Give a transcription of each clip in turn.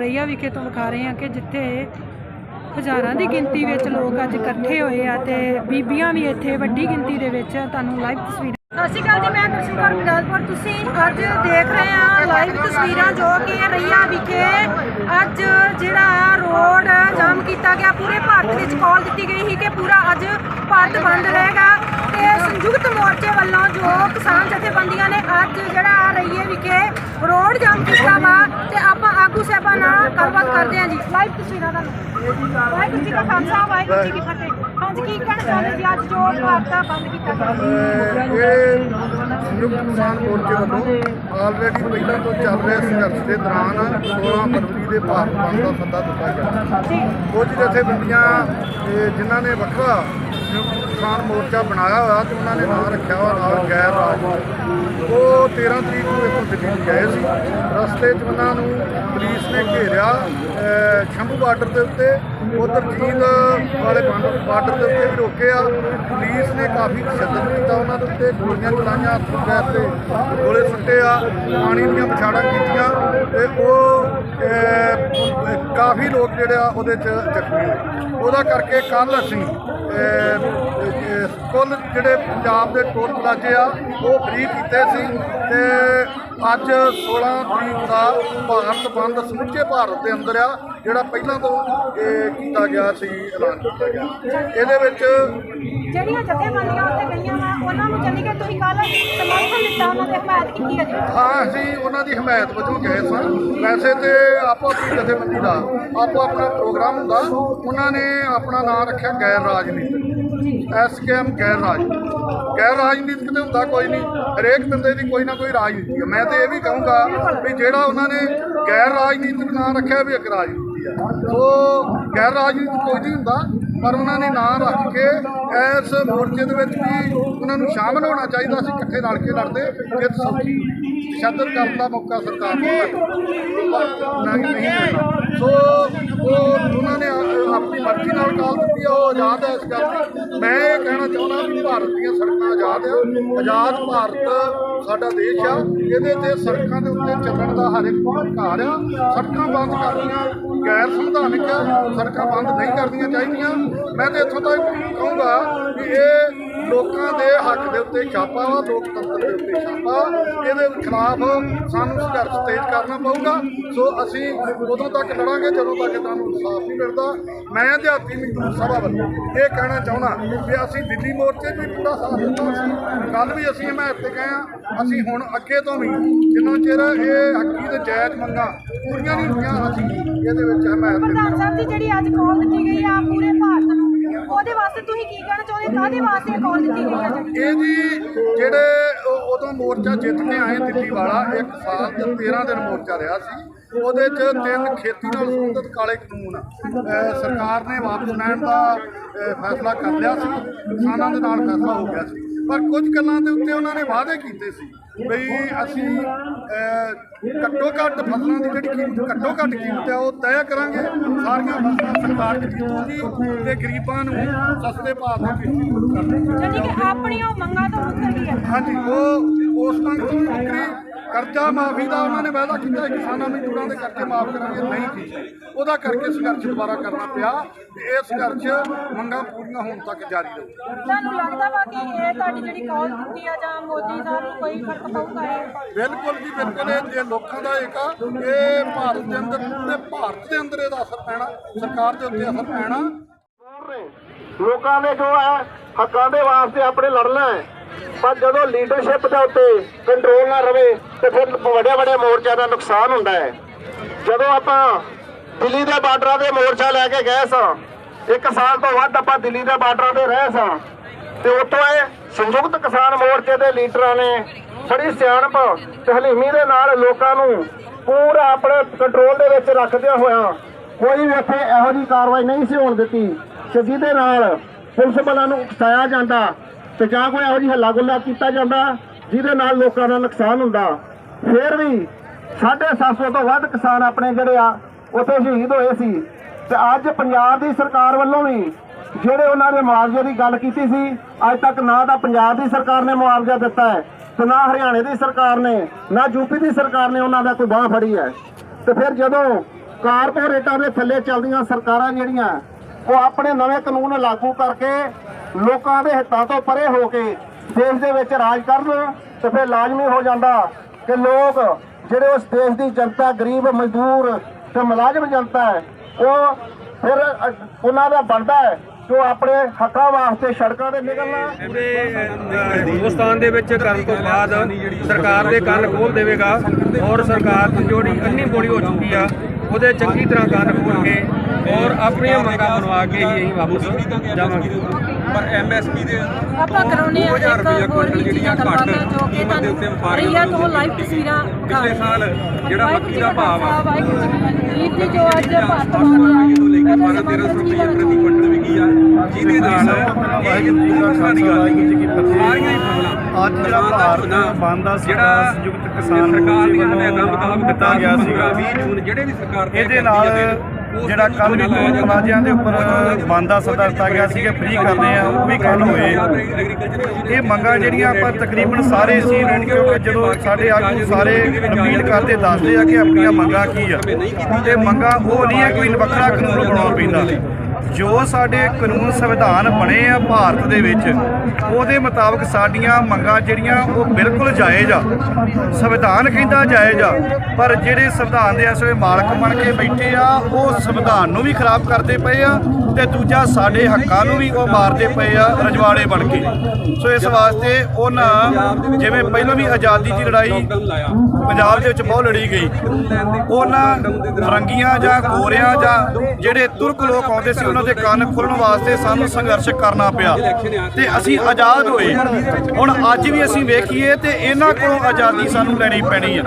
ਰਈਆ ਵਿਖੇ ਤੋਂ ਵਿਖਾ ਰਹੇ ਹਾਂ ਕਿ ਜਿੱਥੇ ਹਜ਼ਾਰਾਂ ਦੀ ਗਿਣਤੀ ਵਿੱਚ ਲੋਕ ਅੱਜ ਇਕੱਠੇ ਹੋਏ ਆ ਤੇ ਬੀਬੀਆਂ ਵੀ ਇੱਥੇ ਵੱਡੀ ਗਿਣਤੀ ਦੇ ਵਿੱਚ ਤੁਹਾਨੂੰ ਲਾਈਵ ਤਸਵੀਰਾਂ ਸਤਿ ਸ਼੍ਰੀ ਅਕਾਲ ਜੀ, ਮੈਂ ਦਰਸ਼ਨ ਕੌਰ ਮਿਲਾਦਪੁਰ। ਤੁਸੀਂ ਅੱਜ ਦੇਖ ਰਹੇ ਆ ਲਾਈਵ ਤਸਵੀਰਾਂ ਜੋ ਕਿ ਰਈਆ ਵਿਖੇ ਅੱਜ ਜਿਹੜਾ ਰੋਡ ਜਾਮ ਕੀਤਾ ਗਿਆ। ਪੂਰੇ ਭਾਰਤ ਵਿੱਚ ਕਾਲ ਦਿੱਤੀ ਗਈ ਸੀ ਕਿ ਪੂਰਾ ਅੱਜ ਭਾਰਤ ਬੰਦ ਰਹੇਗਾ ਤੇ ਸੰਯੁਕਤ ਮੋਰਚੇ ਵੱਲੋਂ ਜੋ ਕਿਸਾਨ ਜਥੇਬੰਦੀਆਂ ਨੇ ਅੱਜ ਜਿਹੜਾ ਰਈਏ ਵਿਖੇ ਰੋਡ ਜਾਮ ਕੀਤਾ ਵਾ ਤੇ ਆਪਾਂ ਗੱਲਬਾਤ ਕਰਦੇ ਹਾਂ ਜੀ। ਲਾਈਵ ਤਸਵੀਰਾਂ ਦਾ ਵਾਹਿਗੁਰੂ ਜੀ ਕਾ ਖਾਲਸਾ ਵਾਹਿਗੁਰੂ ਜੀ ਕੀ ਫਤਿਹ। ਹਾਂਜੀ ਕੀ ਕਹਿਣਾ ਚਾਹੁੰਦੇ ਜੀ? ਅੱਜ ਜੋ ਭਾਰਤ ਬੰਦ ਕੀਤਾ ਗਿਆ। ਇਹ ਸੰਯੁਕਤ ਕਿਸਾਨ ਮੋਰਚੇ ਵੱਲੋਂ ਆਲਰੇਡੀ ਪਹਿਲਾਂ ਤੋਂ ਚੱਲ ਰਹੇ ਸੰਘਰਸ਼ ਦੇ ਦੌਰਾਨ 16 ਫਰਵਰੀ ਦੇ ਭਾਰਤ ਬੰਦ ਦਾ ਸੱਦਾ ਦਿੱਤਾ ਗਿਆ। ਕੁਝ ਜਥੇਬੰਦੀਆਂ ਜਿਨ੍ਹਾਂ ਨੇ ਵੱਖਰਾ ਕਿਸਾਨ ਮੋਰਚਾ ਬਣਾਇਆ ਹੋਇਆ ਤੇ ਉਹਨਾਂ ਨੇ ਨਾਂ ਰੱਖਿਆ ਹੋਇਆ ਨਾਲ ਗੈਰ ਰਾਜ। ਉਹ 13 ਤਰੀਕ ਨੂੰ ਇੱਥੋਂ ਦਿੱਲੀ ਗਏ ਸੀ। ਰਸਤੇ 'ਚ ਉਹਨਾਂ ਨੂੰ ਪੁਲਿਸ ਨੇ ਘੇਰਿਆ ਸ਼ੰਭੂ ਬਾਰਡਰ ਦੇ ਉੱਤੇ। ਉਧਰ ਜੀਂਦ ਵਾਲੇ ਬਾਰਡਰ ਦੇ ਉੱਤੇ ਵੀ ਰੋਕੇ ਆ ਪੁਲਿਸ ਨੇ ਕਾਫੀ ਤਸ਼ੱਦਦ ਕੀਤਾ ਉਹਨਾਂ ਦੇ ਉੱਤੇ। ਗੋਲੀਆਂ ਚਲਾਈਆਂ ਹੱਥੋਂ ਗੈਸ ਤੇ ਗੋਲੇ ਸੁੱਟੇ ਆ ਪਾਣੀ ਦੀਆਂ ਪਛਾੜਾਂ ਕੀਤੀਆਂ ਤੇ ਉਹ ਕਾਫੀ ਲੋਕ ਜਿਹੜੇ ਆ ਉਹਦੇ 'ਚ ਜ਼ਖਮੀ ਹੋਏ। ਉਹਦਾ ਕਰਕੇ ਕੱਲ ਅਸੀਂ ਕੁੱਲ ਜਿਹੜੇ ਪੰਜਾਬ ਦੇ ਟੋਲ ਪਲਾਜ਼ੇ ਆ ਉਹ ਫ੍ਰੀ ਕੀਤੇ ਸੀ ਤੇ ਅੱਜ 16 ਤਰੀਕ ਦਾ ਭਾਰਤ ਬੰਦ ਸਮੁੱਚੇ ਭਾਰਤ ਦੇ ਅੰਦਰ ਆ ਜਿਹੜਾ ਪਹਿਲਾਂ ਤੋਂ ਇਹ ਕੀਤਾ ਗਿਆ ਸੀ ਐਲਾਨ ਕੀਤਾ ਗਿਆ। ਇਹਦੇ ਵਿੱਚ ਜਿਹੜੀਆਂ ਜਥੇਬੰਦੀਆਂ ਉੱਥੇ ਗਈਆਂ ਵਾ ਉਹਨਾਂ ਨੂੰ ਜਾਨੀ ਕਿ ਤੁਸੀਂ ਕੱਲ ਸਮਰਥਨ ਦਿੱਤਾ ਉਹਨਾਂ ਦੇ ਹਮਾਇਤ ਕੀਤੀ ਹੈ ਜੀ। ਹਾਂ ਅਸੀਂ ਉਹਨਾਂ ਦੀ ਹਮਾਇਤ ਵਜੋਂ ਗਏ ਸਾਂ। ਵੈਸੇ ਤੇ ਆਪੋ ਆਪਣੀ ਜਥੇਬੰਦੀ ਦਾ ਆਪੋ ਆਪਣਾ ਪ੍ਰੋਗਰਾਮ ਹੁੰਦਾ ਉਹਨਾਂ ਨੇ ਆਪਣਾ ਨਾਮ ਰੱਖਿਆ ਗੈਰ ਰਾਜਨੀਤਿਕ। ਐਸਕੇਐਮ ਗੈਰ ਰਾਜ। ਗੈਰ ਰਾਜਨੀਤਿਕ ਤੇ ਹੁੰਦਾ ਕੋਈ ਨਹੀਂ। ਹਰੇਕ ਬੰਦੇ ਦੀ ਕੋਈ ਨਾ ਕੋਈ ਰਾਜਨੀਤੀ ਹੈ ਮੈਂ ਤੇ ਇਹ ਵੀ ਕਹੂੰਗਾ ਵੀ ਜਿਹੜਾ ਉਹਨਾਂ ਨੇ ਗੈਰ ਰਾਜਨੀਤਿਕ ਨਾਂ ਰੱਖਿਆ ਵੀ ਇੱਕ ਰਾਜਨੀਤੀ ਹੈ ਉਹ ਗੈਰ ਰਾਜਨੀਤਿਕ ਕੋਈ ਨਹੀਂ ਹੁੰਦਾ, ਪਰ ਉਹਨਾਂ ਨੇ ਨਾਂ ਰੱਖ ਕੇ ਇਸ ਮੋਰਚੇ ਦੇ ਵਿੱਚ ਵੀ ਉਹਨਾਂ ਨੂੰ ਸ਼ਾਮਲ ਹੋਣਾ ਚਾਹੀਦਾ ਸੀ, ਇਕੱਠੇ ਰਲ ਕੇ ਲੜਦੇ, ਜਿੱਤ ਸੌਖੀ। ਤਸ਼ੱਦਦ ਕਰਨ ਦਾ ਮੌਕਾ ਸਰਕਾਰ ਨੂੰ ਆਜ਼ਾਦ ਹੈ ਇਸ ਗੱਲ ਮੈਂ ਇਹ ਕਹਿਣਾ ਚਾਹੁੰਦਾ ਵੀ ਭਾਰਤ ਦੀਆਂ ਸੜਕਾਂ ਆਜ਼ਾਦ ਆ। ਆਜ਼ਾਦ ਭਾਰਤ ਸਾਡਾ ਦੇਸ਼ ਆ। ਇਹਦੇ ਤੇ ਸੜਕਾਂ ਦੇ ਉੱਤੇ ਚੱਲਣ ਦਾ ਹਰ ਇੱਕ ਅਧਿਕਾਰ ਆ। ਸੜਕਾਂ ਬੰਦ ਕਰਨੀਆਂ ਗੈਰ ਸੰਵਿਧਾਨਿਕ ਆ। ਸੜਕਾਂ ਬੰਦ ਨਹੀਂ ਕਰਨੀਆਂ ਚਾਹੀਦੀਆਂ। ਮੈਂ ਤੇ ਇੱਥੋਂ ਤੱਕ ਕਹੂੰਗਾ ਵੀ ਇਹ ਲੋਕਾਂ ਦੇ ਹੱਕ ਦੇ ਉੱਤੇ ਛਾਪਾ ਵਾ, ਲੋਕਤੰਤਰ ਦੇ ਉੱਤੇ ਛਾਪਾ ਇਹਦੇ ਖਿਲਾਫ ਸਾਨੂੰ ਸੰਘਰਸ਼ ਤੇਜ਼ ਕਰਨਾ ਪਊਗਾ। ਸੋ ਅਸੀਂ ਉਦੋਂ ਤੱਕ ਲੜਾਂਗੇ, ਜਦੋਂ ਤੱਕ ਤੁਹਾਨੂੰ ਇਨਸਾਫ ਨਹੀਂ ਮਿਲਦਾ। ਮੈਂ ਦਿਹਾਤੀ ਮਜ਼ਦੂਰ ਸਭਾ ਵੱਲੋਂ ਇਹ ਕਹਿਣਾ ਚਾਹੁੰਦਾ ਕਿ ਅਸੀਂ ਦਿੱਲੀ ਮੋਰਚੇ 'ਚ ਵੀ ਪੂਰਾ ਸਾਥ ਦਿੱਤਾ ਸੀ। ਕੱਲ ਵੀ ਅਸੀਂ ਹਮਾਇਤ ਤੇ ਗਏ ਆ ਅਸੀਂ ਹੁਣ ਅੱਗੇ ਤੋਂ ਵੀ ਜਿੰਨਾ ਚਿਰ ਇਹ ਹੱਕੀ ਤੇ ਜਾਇਜ਼ ਮੰਗਾਂ ਪੂਰੀਆਂ ਨਹੀਂ ਹੋਈਆਂ ਅਸੀਂ ਇਹਦੇ ਵਿੱਚ ਹਮਾਇਤ ਪ੍ਰਧਾਨ ਸਾਹਿਬ ਦੀ ਜਿਹੜੀ ਅੱਜ ਕਾਲ ਦਿੱਤੀ ਗਈ ਆ, ਪੂਰੇ ਭਾਰਤ ਨੂੰ ਉਹਦੇ ਵਾਸਤੇ ਤੁਸੀਂ ਕੀ ਕਹਿਣਾ ਚਾਹੁੰਦੇ? ਕਾਹਦੇ ਵਾਸਤੇ ਕਾਲ ਦਿੱਤੀ ਗਈ ਆ ਜੀ ਇਹ ਜੀ ਜਿਹੜੇ ਉਦੋਂ ਮੋਰਚਾ ਜਿੱਤ ਕੇ ਆਏ ਦਿੱਲੀ ਵਾਲਾ, ਇੱਕ ਸਾਲ ਤੇ 13 ਦਿਨ ਮੋਰਚਾ ਰਿਹਾ ਸੀ। ਉਹਦੇ ਚ ਤਿੰਨ ਖੇਤੀ ਨਾਲ ਸੰਬੰਧਿਤ ਕਾਲੇ ਕਾਨੂੰਨ ਅਹ, ਸਰਕਾਰ ਨੇ ਵਾਪਸ ਲੈਣ ਦਾ ਅਹ, ਫੈਸਲਾ ਕਰ ਲਿਆ ਸੀ ਕਿਸਾਨਾਂ ਦੇ ਨਾਲ ਫੈਸਲਾ ਹੋ ਗਿਆ ਸੀ। ਪਰ ਕੁਝ ਗੱਲਾਂ ਦੇ ਉੱਤੇ ਉਹਨਾਂ ਨੇ ਵਾਅਦੇ ਕੀਤੇ ਸੀ ਬਈ ਅਸੀਂ ਅਹ, ਘੱਟੋ ਘੱਟ ਫਸਲਾਂ ਦੀ ਜਿਹੜੀ ਕੀਮਤ ਘੱਟੋ ਘੱਟ ਕੀਮਤ ਹੈ ਉਹ ਤੈਅ ਕਰਾਂਗੇ। ਸਾਰੀਆਂ ਫਸਲਾਂ ਸਰਕਾਰ ਖਰੀਦੂਗੀ ਤੇ ਗਰੀਬਾਂ ਨੂੰ ਸਸਤੇ ਭਾਅ ਤੇ ਵੇਚੀ ਕਰਨੀ। ਜਾਨੀ ਕਿ ਆਪਣੀ ਉਹ ਮੰਗਾਂ ਤੋਂ ਮੁੱਕਰ ਗਈ ਆ ਹਾਂਜੀ ਉਹ ਉਸ ਮੰਗ ਤੋਂ ਮੁਕਰੀ ਕਰਜ਼ਾ ਮਾਫੀ ਦਾ ਉਹਨਾਂ ਨੇ ਵਾਅਦਾ ਕੀਤਾ ਕਿਸਾਨਾਂ ਮਜ਼ਦੂਰਾਂ ਦੇ ਕਰਜ਼ੇ ਮਾਫ ਕਰਾਂਗੇ ਨਹੀਂ ਕੀਤੇ ਉਹਦਾ ਕਰਕੇ ਸੰਘਰਸ਼ ਦੁਬਾਰਾ ਕਰਨਾ ਪਿਆ ਤੇ ਇਹ ਸੰਘਰਸ਼ ਮੰਗਾਂ ਪੂਰੀਆਂ ਹੋਣ ਤੱਕ ਜਾਰੀ ਰਹੂ। ਤੁਹਾਨੂੰ ਲੱਗਦਾ ਵਾ ਕਿ ਇਹ ਤੁਹਾਡੀ ਜਿਹੜੀ ਕਾਲ ਦਿੱਤੀ ਆ ਜਾਂ ਮੋਦੀ ਸਾਹਿਬ ਨੂੰ ਕੋਈ ਫ਼ਰਕ ਪਊਗਾ ਇਹ? ਬਿਲਕੁਲ ਜੀ ਬਿਲਕੁਲ। ਇਹ ਜੇ ਲੋਕਾਂ ਦਾ ਏਕਾ ਇਹ ਭਾਰਤ ਦੇ ਅੰਦਰ ਪੂਰੇ ਭਾਰਤ ਦੇ ਅੰਦਰ ਇਹਦਾ ਅਸਰ ਪੈਣਾ ਸਰਕਾਰ ਦੇ ਉੱਤੇ ਅਸਰ ਪੈਣਾ। ਲੋਕਾਂ ਨੇ ਜੋ ਹੈ ਹੱਕਾਂ ਦੇ ਵਾਸਤੇ ਆਪਣੇ ਲੜਨਾ ਹੈ। ਪਰ ਜਦੋਂ ਲੀਡਰਸ਼ਿਪ ਦੇ ਉੱਤੇ ਕੰਟਰੋਲ ਨਾ ਰਵੇ, ਤੇ ਫਿਰ ਵੱਡੇ ਵੱਡੇ ਮੋਰਚਿਆਂ ਦਾ ਨੁਕਸਾਨ ਹੁੰਦਾ ਹੈ। ਜਦੋਂ ਆਪਾਂ ਦਿੱਲੀ ਦੇ ਬਾਰਡਰਾਂ ਤੇ ਮੋਰਚਾ ਲੈ ਕੇ ਗਏ ਸਾਂ, ਇੱਕ ਸਾਲ ਤੋਂ ਵੱਧ ਆਪਾਂ ਦਿੱਲੀ ਦੇ ਬਾਰਡਰਾਂ ਤੇ ਰਹੇ ਸਾਂ, ਤੇ ਉੱਥੋਂ ਇਹ ਸੰਯੁਕਤ ਕਿਸਾਨ ਮੋਰਚੇ ਦੇ ਲੀਡਰਾਂ ਨੇ ਬੜੀ ਸਿਆਣਪ ਤੇ ਹਲੀਮੀ ਦੇ ਨਾਲ ਲੋਕਾਂ ਨੂੰ ਪੂਰਾ ਆਪਣੇ ਕੰਟਰੋਲ ਦੇ ਵਿੱਚ ਰੱਖਦਿਆਂ ਹੋਇਆ ਕੋਈ ਵੀ ਇੱਥੇ ਇਹੋ ਜਿਹੀ ਕਾਰਵਾਈ ਨਹੀਂ ਸੀ ਹੋਣ ਦਿੱਤੀ ਕਿ ਜਿਹਦੇ ਨਾਲ ਪੁਲਿਸ ਬਲਾਂ ਨੂੰ ਉਕਸਾਇਆ ਜਾਂਦਾ ਤੇ ਜਾਂ ਕੋਈ ਇਹੋ ਜਿਹੀ ਹੱਲਾ ਗੁੱਲਾ ਕੀਤਾ ਜਾਂਦਾ ਜਿਹਦੇ ਨਾਲ ਲੋਕਾਂ ਦਾ ਨੁਕਸਾਨ ਹੁੰਦਾ। ਫਿਰ ਵੀ 750 ਤੋਂ ਵੱਧ ਕਿਸਾਨ ਆਪਣੇ ਜਿਹੜੇ ਆ, ਉੱਥੇ ਸ਼ਹੀਦ ਹੋਏ ਸੀ। ਤੇ ਅੱਜ ਪੰਜਾਬ ਦੀ ਸਰਕਾਰ ਵੱਲੋਂ ਵੀ ਜਿਹੜੇ ਉਹਨਾਂ ਦੇ ਮੁਆਵਜ਼ੇ ਦੀ ਗੱਲ ਕੀਤੀ ਸੀ, ਅੱਜ ਤੱਕ ਨਾ ਤਾਂ ਪੰਜਾਬ ਦੀ ਸਰਕਾਰ ਨੇ ਮੁਆਵਜ਼ਾ ਦਿੱਤਾ ਹੈ ਤੇ ਨਾ ਹਰਿਆਣੇ ਦੀ ਸਰਕਾਰ ਨੇ, ਨਾ ਯੂਪੀ ਦੀ ਸਰਕਾਰ ਨੇ ਉਹਨਾਂ ਦਾ ਕੋਈ ਬਾਹ ਫੜੀ ਹੈ। ਤੇ ਫਿਰ ਜਦੋਂ ਕਾਰਪੋਰੇਟਾਂ ਦੇ ਥੱਲੇ ਚੱਲਦੀਆਂ ਸਰਕਾਰਾਂ ਜਿਹੜੀਆਂ, ਉਹ ਆਪਣੇ ਨਵੇਂ ਕਾਨੂੰਨ ਲਾਗੂ ਕਰਕੇ ਲੋਕਾਂ ਦੇ ਹਿੱਤਾਂ ਤੋਂ ਪਰੇ ਹੋ ਕੇ ਦੇਸ਼ ਦੇ ਵਿੱਚ ਰਾਜ ਕਰਨ ਤੇ ਫਿਰ ਲਾਜ਼ਮੀ ਹੋ ਜਾਂਦਾ ਕਿ ਲੋਕ ਜਿਹੜੇ ਉਸ ਦੇਸ਼ ਦੀ ਜਨਤਾ, ਗਰੀਬ, ਮਜ਼ਦੂਰ ਤੇ ਮੁਲਾਜ਼ਮ ਜਨਤਾ ਹੈ, ਉਹ ਫਿਰ ਉਹਨਾਂ ਦਾ ਬਣਦਾ ਹੈ ਕਿ ਆਪਣੇ ਹੱਕਾਂ ਵਾਸਤੇ ਸੜਕਾਂ ਤੇ ਨਿਕਲਣਾ। ਹਿੰਦੁਸਤਾਨ ਦੇ ਵਿੱਚ ਕਰਨ ਤੋਂ ਬਾਅਦ ਸਰਕਾਰ ਦੇ ਕੰਨ ਖੋਲ ਦੇਵੇਗਾ ਔਰ ਸਰਕਾਰ ਦੀ ਜਿਹੜੀ ਅੰਨੀ ਬੋੜੀ ਹੋ ਚੁੱਕੀ ਆ, ਉਹਦੇ ਚੰਗੀ ਤਰ੍ਹਾਂ ਕੰਨ ਖੋਲ ਕੇ ਔਰ ਆਪਣੀਆਂ ਮੰਗਾਂ ਬਣਵਾ ਕੇ ਹੀ ਅਸੀਂ ਵਾਪਸ ਜਾਵਾਂਗੇ। ਪਰ ਐਮਐਸਪੀ ਦੇ ਆਪਾਂ ਕਰਾਉਨੇ ਆ 2000 ਰੁਪਇਆ ਇੱਕ ਹੋਰ ਵੀ ਕੁਇੰਟਲ ਚੀਜ਼ਾਂ ਜਿਹੜੀਆਂ ਕਰਵਾਉਂਦੇ ਘੱਟ ਜੋ ਕਿ ਕੀਮਤ ਦੇ ਉੱਤੇ ਤੁਹਾਨੂੰ ਰਈਆ ਤੋਂ ਲਾਈਵ ਤਸਵੀਰਾਂ ਪਿਛਲੇ ਸਾਲ ਜਿਹੜਾ ਮੱਕੀ ਦਾ ਭਾਅ ਆ। ਵਾਹਿਗੁਰੂ ਜੀ ਦੀ ਜੋ ਅੱਜ ਭਾਰਤ ਤੋਂ ਲੈ ਕੇ 12 1300 ਰੁਪਏ ਪ੍ਰਤੀ ਕੁਇੰਟਲ ਵਿਕੀ ਆ ਜਿਹਦੇ ਨਾਲ ਵਾਹਿਗੁਰੂ ਜੀ ਕੀ ਫਤਿਹ। ਸਾਰੀਆਂ ਹੀ ਫਸਲਾਂ। ਅੱਜ ਜਿਹੜਾ ਭਾਰਤ ਬੰਦ ਦਾ ਜਿਹੜਾ ਸੰਯੁਕਤ ਕਿਸਾਨ ਸਰਕਾਰ ਦੀਆਂ ਮੋਰਚੇ ਹਦਾਇਤਾਂ ਮੁਤਾਬਕ ਦਿੱਤਾ ਗਿਆ ਸੀਗਾ। 20 ਜੂਨ ਜਿਹੜੇ ਵੀ ਸਰਕਾਰ ਤੈਅ ਇਹਦੇ ਨਾਲ ਜਿਹੜਾ ਦਿਨ ਕੱਲ ਵੀ ਝੋਨਾ ਪਲਾਜ਼ਿਆਂ ਦੇ ਉੱਪਰ ਬੰਦਾ ਦਾ ਸੱਦਾ ਦਿੱਤਾ ਗਿਆ ਸੀ ਕਿ ਫ੍ਰੀ ਕਰਦੇ ਆ, ਉਹ ਵੀ ਕੱਲ ਹੋਏ। ਇਹ ਮੰਗਾਂ ਜਿਹੜੀਆਂ ਆਪਾਂ ਤਕਰੀਬਨ ਸਾਰੇ ਸੀ ਕਿਉਂਕਿ ਜਦੋਂ ਸਾਡੇ ਆਗੂ ਸਾਰੇ ਰਿਪੀਟ ਕਰਦੇ, ਦੱਸਦੇ ਆ ਕਿ ਆਪਣੀਆਂ ਮੰਗਾਂ ਕੀ ਆ। ਤੇ ਮੰਗਾਂ ਉਹ ਨਹੀਂ ਹੈ ਕੋਈ ਵੱਖਰਾ ਕਾਨੂੰਨ ਬਣਾਉਣਾ ਪੈਂਦਾ। ਜੋ ਸਾਡੇ ਕਾਨੂੰਨ ਸੰਵਿਧਾਨ ਬਣੇ ਆ ਭਾਰਤ ਦੇ ਵਿੱਚ ਉਹਦੇ ਮੁਤਾਬਕ ਸਾਡੀਆਂ ਮੰਗਾਂ ਜਿਹੜੀਆਂ ਉਹ ਬਿਲਕੁਲ ਜਾਇਜ਼ ਆ। ਸੰਵਿਧਾਨ ਕਹਿੰਦਾ ਜਾਇਜ਼ ਆ, ਪਰ ਜਿਹੜੇ ਸੰਵਿਧਾਨ ਦੇ ਇਸ ਵੇਲੇ ਮਾਲਕ ਬਣ ਕੇ ਬੈਠੇ ਆ, ਉਹ ਸੰਵਿਧਾਨ ਨੂੰ ਵੀ ਖਰਾਬ ਕਰਦੇ ਪਏ ਆ ਤੇ ਦੂਜਾ ਸਾਡੇ ਹੱਕਾਂ ਨੂੰ ਵੀ ਉਹ ਮਾਰਦੇ ਪਏ ਆ, ਰਜਵਾੜੇ ਬਣ ਕੇ। ਸੋ ਇਸ ਵਾਸਤੇ ਉਹਨਾਂ ਜਿਵੇਂ ਪਹਿਲਾਂ ਵੀ ਆਜ਼ਾਦੀ ਦੀ ਲੜਾਈ ਪੰਜਾਬ ਦੇ ਵਿੱਚ ਬਹੁਤ ਲੜੀ ਗਈ, ਉਹਨਾਂ ਰੰਗੀਆਂ ਜਾਂ ਗੋਰਿਆਂ ਜਾਂ ਜਿਹੜੇ ਤੁਰਕ ਲੋਕ ਆਉਂਦੇ ਸੀ, ਉਹਨਾਂ ਦੇ ਕੰਨ ਖੁੱਲਣ ਵਾਸਤੇ ਸਾਨੂੰ ਸੰਘਰਸ਼ ਕਰਨਾ ਪਿਆ। ਤੇ ਅਸੀਂ ਆਜ਼ਾਦ ਹੋਏ। ਹੁਣ ਅੱਜ ਵੀ ਅਸੀਂ ਵੇਖੀਏ ਤੇ ਇਹਨਾਂ ਕੋਲੋਂ ਆਜ਼ਾਦੀ ਸਾਨੂੰ ਲੈਣੀ ਪੈਣੀ ਆ।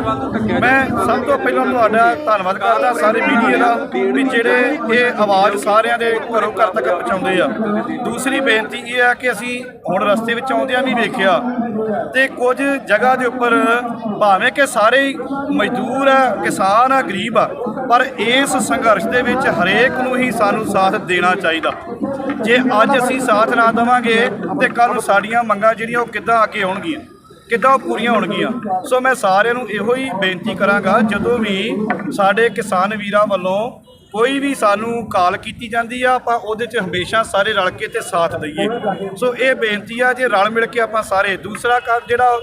ਮੈਂ ਸਭ ਤੋਂ ਪਹਿਲਾਂ ਤੁਹਾਡਾ ਧੰਨਵਾਦ ਕਰਦਾ, ਸਾਰੇ ਮੀਡੀਆ ਦਾ, ਵੀ ਜਿਹੜੇ ਇਹ ਆਵਾਜ਼ ਸਾਰਿਆਂ ਦੇ ਘਰੋਂ ਘਰ ਤੱਕ ਪਹੁੰਚਾਉਂਦੇ ਆ। ਦੂਸਰੀ ਬੇਨਤੀ ਇਹ ਆ ਕਿ ਅਸੀਂ ਹੁਣ ਰਸਤੇ ਵਿੱਚ ਆਉਂਦਿਆਂ ਵੀ ਵੇਖਿਆ ਤੇ ਕੁਝ ਜਗ੍ਹਾ ਦੇ ਉੱਪਰ ਭਾਵੇਂ ਕਿ ਸਾਰੇ ਮਜ਼ਦੂਰ ਆ, ਕਿਸਾਨ ਆ, ਗਰੀਬ ਆ, ਪਰ ਇਸ ਸੰਘਰਸ਼ ਦੇ ਵਿੱਚ ਹਰੇਕ ਨੂੰ ਹੀ ਸਾਨੂੰ ਸਾਥ ਦੇਣਾ ਚਾਹੀਦਾ। ਜੇ ਅੱਜ ਅਸੀਂ ਸਾਥ ਨਾ ਦੇਵਾਂਗੇ ਤੇ ਕੱਲ ਨੂੰ ਸਾਡੀਆਂ ਮੰਗਾਂ ਜਿਹੜੀਆਂ ਉਹ ਕਿੱਦਾਂ ਅੱਗੇ ਆਉਣਗੀਆਂ? ਕਿੱਦਾਂ ਉਹ ਪੂਰੀਆਂ ਹੋਣਗੀਆਂ? ਸੋ ਮੈਂ ਸਾਰਿਆਂ ਨੂੰ ਇਹੋ ਹੀ ਬੇਨਤੀ ਕਰਾਂਗਾ, ਜਦੋਂ ਵੀ ਸਾਡੇ ਕਿਸਾਨ ਵੀਰਾਂ ਵੱਲੋਂ ਕੋਈ ਵੀ ਸਾਨੂੰ ਕਾਲ ਕੀਤੀ ਜਾਂਦੀ ਆ, ਆਪਾਂ ਉਹਦੇ 'ਚ ਹਮੇਸ਼ਾ ਸਾਰੇ ਰਲ ਕੇ ਤੇ ਸਾਥ ਦਈਏ। ਸੋ ਇਹ ਬੇਨਤੀ ਆ ਜੇ ਰਲ ਮਿਲ ਕੇ ਆਪਾਂ ਸਾਰੇ, ਦੂਸਰਾ ਕੰਮ ਜਿਹੜਾ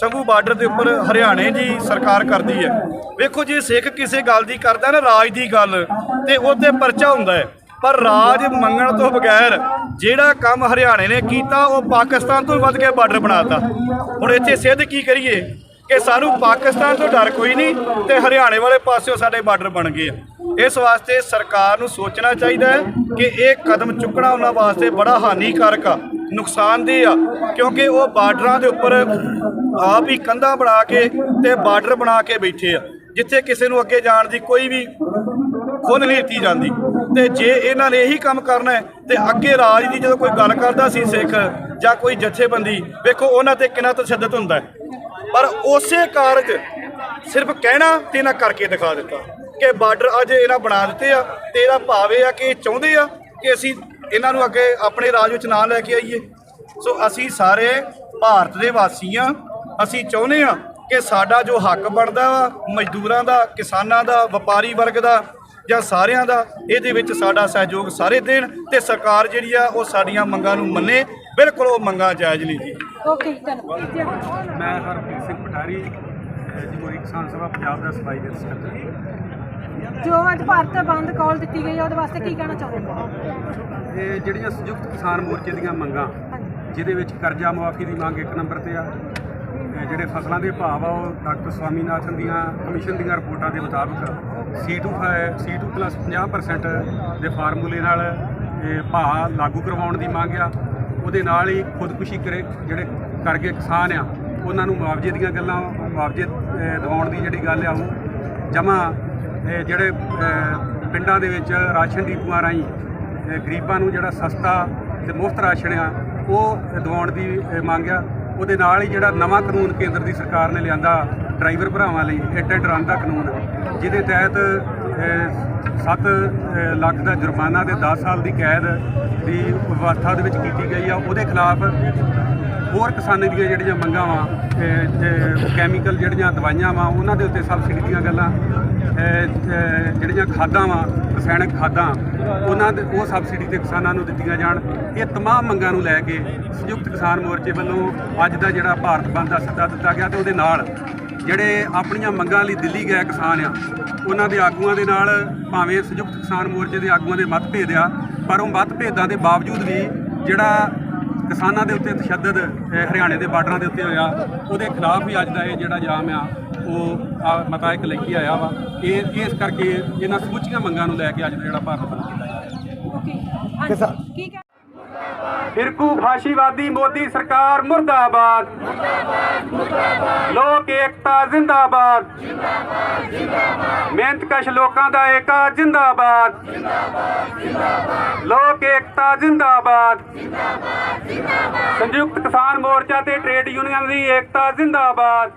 ਸੰਘੂ ਬਾਰਡਰ ਦੇ ਉੱਪਰ ਹਰਿਆਣੇ ਦੀ ਸਰਕਾਰ ਕਰਦੀ ਹੈ। ਵੇਖੋ ਜੇ ਸਿੱਖ ਕਿਸੇ ਗੱਲ ਦੀ ਕਰਦਾ ਨਾ, ਰਾਜ ਦੀ ਗੱਲ, ਤੇ ਉਹਦੇ ਪਰਚਾ ਹੁੰਦਾ ਹੈ। ਪਰ ਰਾਜ ਮੰਗਣ ਤੋਂ ਬਗੈਰ ਜਿਹੜਾ ਕੰਮ ਹਰਿਆਣੇ ਨੇ ਕੀਤਾ, ਉਹ ਪਾਕਿਸਤਾਨ ਤੋਂ ਵੱਧ ਕੇ ਬਾਰਡਰ ਬਣਾਤਾ। ਹੁਣ ਇੱਥੇ ਸਿੱਧ ਕੀ ਕਰੀਏ? ਕਿ ਸਾਨੂੰ ਪਾਕਿਸਤਾਨ ਤੋਂ ਡਰ ਕੋਈ ਨਹੀਂ ਤੇ ਹਰਿਆਣੇ ਵਾਲੇ ਪਾਸਿਓਂ ਸਾਡੇ ਬਾਰਡਰ ਬਣ ਗਏ ਆ। ਇਸ ਵਾਸਤੇ ਸਰਕਾਰ ਨੂੰ ਸੋਚਣਾ ਚਾਹੀਦਾ ਹੈ ਕਿ ਇਹ ਕਦਮ ਚੁੱਕਣਾ ਉਹਨਾਂ ਵਾਸਤੇ ਬੜਾ ਹਾਨੀਕਾਰਕ ਆ, ਨੁਕਸਾਨਦੇਹ ਆ, ਕਿਉਂਕਿ ਉਹ ਬਾਰਡਰਾਂ ਦੇ ਉੱਪਰ ਆਪ ਹੀ ਕੰਧਾਂ ਬਣਾ ਕੇ ਤੇ ਬਾਰਡਰ ਬਣਾ ਕੇ ਬੈਠੇ ਆ, ਜਿੱਥੇ ਕਿਸੇ ਨੂੰ ਅੱਗੇ ਜਾਣ ਦੀ ਕੋਈ ਵੀ ਖੁੱਲ੍ਹ ਨਹੀਂ ਦਿੱਤੀ ਜਾਂਦੀ। ਤੇ ਜੇ ਇਹਨਾਂ ਨੇ ਇਹੀ ਕੰਮ ਕਰਨਾ ਹੈ, ਤੇ ਅੱਗੇ ਰਾਜ ਦੀ ਜਦੋਂ ਕੋਈ ਗੱਲ ਕਰਦਾ ਸੀ ਸਿੱਖ ਜਾਂ ਕੋਈ ਜਥੇਬੰਦੀ, ਵੇਖੋ ਉਹਨਾਂ ਤੇ ਕਿੰਨਾ ਤਸ਼ੱਦਦ ਹੁੰਦਾ ਹੈ। ਪਰ ਉਸੇ ਕਾਰਜ ਸਿਰਫ ਕਹਿਣਾ ਤੇ ਇਹਨਾਂ ਕਰਕੇ ਦਿਖਾ ਦਿੱਤਾ ਕਿ ਬਾਰਡਰ ਅੱਜ ਇਹਨਾਂ ਬਣਾ ਦਿੱਤੇ ਆ ਤੇ ਇਹਦਾ ਭਾਵ ਇਹ ਆ ਕਿ ਇਹ ਚਾਹੁੰਦੇ ਆ ਕਿ ਅਸੀਂ ਇਹਨਾਂ ਨੂੰ ਅੱਗੇ ਆਪਣੇ ਰਾਜ ਵਿੱਚ ਨਾ ਲੈ ਕੇ ਆਈਏ। ਸੋ ਅਸੀਂ ਸਾਰੇ ਭਾਰਤ ਦੇ ਵਾਸੀ ਆ, ਅਸੀਂ ਚਾਹੁੰਦੇ ਆ ਕਿ ਸਾਡਾ ਜੋ ਹੱਕ ਬਣਦਾ ਵਾ, ਮਜ਼ਦੂਰਾਂ ਦਾ, ਕਿਸਾਨਾਂ ਦਾ, ਵਪਾਰੀ ਵਰਗ ਦਾ ਜਾਂ ਸਾਰਿਆਂ ਦਾ ਇਹਦੇ ਵਿੱਚ ਸਾਡਾ ਸਹਿਯੋਗ ਸਾਰੇ ਦੇਣ ਤੇ ਸਰਕਾਰ ਜਿਹੜੀ ਆ ਉਹ ਸਾਡੀਆਂ ਮੰਗਾਂ ਨੂੰ ਮੰਨੇ। ਬਿਲਕੁਲ ਉਹ ਮੰਗਾਂ ਜਾਇਜ਼ ਨਹੀਂ ਜੀ। ਓਕੇ ਧੰਨਵਾਦ। ਮੈਂ ਹਰਪ੍ਰੀਤ ਸਿੰਘ ਪਟਾਰੀ ਜਮਹੂਰੀ ਕਿਸਾਨ ਸਭਾ ਪੰਜਾਬ ਦਾ ਸਫ਼ਾਈ ਦੇ ਸਕੱਤਰ ਜੋ ਅੱਜ ਭਾਰਤ ਬੰਦ ਕਾਲ ਦਿੱਤੀ ਗਈ ਹੈ ਉਹਦੇ ਵਾਸਤੇ ਕੀ ਕਹਿਣਾ ਚਾਹੁੰਦੇ ਹੋ ਇਹ ਜਿਹੜੀਆਂ ਸੰਯੁਕਤ ਕਿਸਾਨ ਮੋਰਚੇ ਦੀਆਂ ਮੰਗਾਂ ਜਿਹਦੇ ਵਿੱਚ ਕਰਜ਼ਾ ਮੁਆਫੀ ਦੀ ਮੰਗ ਇੱਕ ਨੰਬਰ ਤੇ ਆ ਜਿਹੜੇ ਫਸਲਾਂ ਦੇ ਭਾਅ ਆ ਉਹ ਡਾਕਟਰ ਸਵਾਮੀਨਾਥਨ ਦੀਆਂ ਕਮਿਸ਼ਨ ਦੀਆਂ ਰਿਪੋਰਟਾਂ ਦੇ ਮੁਤਾਬਕ C2 ਹੈ C2 ਪਲੱਸ 50% ਦੇ ਫਾਰਮੂਲੇ ਨਾਲ ਭਾਅ ਲਾਗੂ ਕਰਵਾਉਣ ਦੀ ਮੰਗ ਆ। ਉਹਦੇ ਨਾਲ ਹੀ ਖੁਦਕੁਸ਼ੀ ਕਰੇ ਜਿਹੜੇ ਕਰ ਗਏ ਕਿਸਾਨ ਆ, ਉਹਨਾਂ ਨੂੰ ਮੁਆਵਜ਼ੇ ਦੀਆਂ ਗੱਲਾਂ, ਮੁਆਵਜ਼ੇ ਦਿਵਾਉਣ ਦੀ ਜਿਹੜੀ ਗੱਲ ਆ, ਉਹ ਜਮਾ ਜਿਹੜੇ ਪਿੰਡਾਂ ਦੇ ਵਿੱਚ ਰਾਸ਼ਨ ਡੀਪੂਆਂ ਰਾਹੀਂ ਗਰੀਬਾਂ ਨੂੰ ਜਿਹੜਾ ਸਸਤਾ ਤੇ ਮੁਫਤ ਰਾਸ਼ਨ ਆ, ਉਹ ਦਿਵਾਉਣ ਦੀ ਮੰਗ ਆ। ਉਹਦੇ ਨਾਲ ਹੀ ਜਿਹੜਾ ਨਵਾਂ ਕਾਨੂੰਨ ਕੇਂਦਰ ਦੀ ਸਰਕਾਰ ਨੇ ਲਿਆਂਦਾ, ਡਰਾਈਵਰ ਭਰਾਵਾਂ ਲਈ ਹਿੱਟ ਐਂਡ ਰਨ ਦਾ ਕਾਨੂੰਨ। ਜਿਹਦੇ ਤਹਿਤ 7 ਲੱਖ ਦਾ ਜੁਰਮਾਨਾ ਤੇ 10 ਸਾਲ ਦੀ ਕੈਦ ਦੀ ਵਿਵਸਥਾ ਦੇ ਵਿੱਚ ਕੀਤੀ ਗਈ ਆ। ਉਹਦੇ ਖਿਲਾਫ ਹੋਰ ਕਿਸਾਨਾਂ ਦੀਆਂ ਜਿਹੜੀਆਂ ਮੰਗਾਂ ਵਾ ਕੈਮੀਕਲ ਜਿਹੜੀਆਂ ਦਵਾਈਆਂ ਵਾ, ਉਹਨਾਂ ਦੇ ਉੱਤੇ ਸਬਸਿਡੀ ਦੀਆਂ ਗੱਲਾਂ ਜਿਹੜੀਆਂ ਖਾਦਾਂ ਵਾ, ਰਸਾਇਣਕ ਖਾਦਾਂ, ਉਹਨਾਂ ਦੇ ਉਹ ਸਬਸਿਡੀ ਤੇ ਕਿਸਾਨਾਂ ਨੂੰ ਦਿੱਤੀਆਂ ਜਾਣ। ਇਹ ਤਮਾਮ ਮੰਗਾਂ ਨੂੰ ਲੈ ਕੇ ਸੰਯੁਕਤ ਕਿਸਾਨ ਮੋਰਚੇ ਵੱਲੋਂ ਅੱਜ ਦਾ ਜਿਹੜਾ ਭਾਰਤ ਬੰਦ ਦਾ ਸੱਦਾ ਦਿੱਤਾ ਗਿਆ ਤੇ ਉਹਦੇ ਨਾਲ ਜਿਹੜੇ ਆਪਣੀਆਂ ਮੰਗਾਂ ਲਈ ਦਿੱਲੀ ਗਏ ਕਿਸਾਨ ਆ ਉਹਨਾਂ ਦੇ ਆਗੂਆਂ ਦੇ ਨਾਲ ਭਾਵੇਂ ਸੰਯੁਕਤ ਕਿਸਾਨ ਮੋਰਚੇ ਦੇ ਆਗੂਆਂ ਦੇ ਮਤਭੇਦ ਆ ਪਰ ਉਹ ਮਤਭੇਦਾਂ ਦੇ ਬਾਵਜੂਦ ਵੀ ਜਿਹੜਾ ਕਿਸਾਨਾਂ ਦੇ ਉੱਤੇ ਤਸ਼ੱਦਦ ਹਰਿਆਣੇ ਦੇ ਬਾਰਡਰਾਂ ਦੇ ਉੱਤੇ ਹੋਇਆ ਉਹਦੇ ਖਿਲਾਫ ਵੀ ਅੱਜ ਦਾ ਇਹ ਜਿਹੜਾ ਜਾਮ ਆ ਉਹ ਆ ਮਤਾ ਇੱਕ ਲੈ ਕੇ ਆਇਆ ਵਾ। ਇਹ ਇਸ ਕਰਕੇ ਇਹਨਾਂ ਸਮੁੱਚੀਆਂ ਮੰਗਾਂ ਨੂੰ ਲੈ ਕੇ ਅੱਜ ਦਾ ਜਿਹੜਾ ਭਾਰਤ ਬੰਦ ਕੀਤਾ ਜਾ ਰਿਹਾ। ਓਕੇ ਹਾਂਜੀ ਕੀ ਫਿਰਕੂ ਫਾਸ਼ੀਵਾਦੀ ਮੋਦੀ ਸਰਕਾਰ ਮੁਰਦਾਬਾਦ। ਲੋਕ ਏਕਤਾ ਜ਼ਿੰਦਾਬਾਦ। ਮਿਹਨਤਕਸ਼ ਲੋਕਾਂ ਦਾ ਏਕਾ ਜ਼ਿੰਦਾਬਾਦ। ਲੋਕ ਏਕਤਾ ਜ਼ਿੰਦਾਬਾਦ। ਸੰਯੁਕਤ ਕਿਸਾਨ ਮੋਰਚਾ ਤੇ ਟ੍ਰੇਡ ਯੂਨੀਅਨ ਦੀ ਏਕਤਾ ਜ਼ਿੰਦਾਬਾਦ।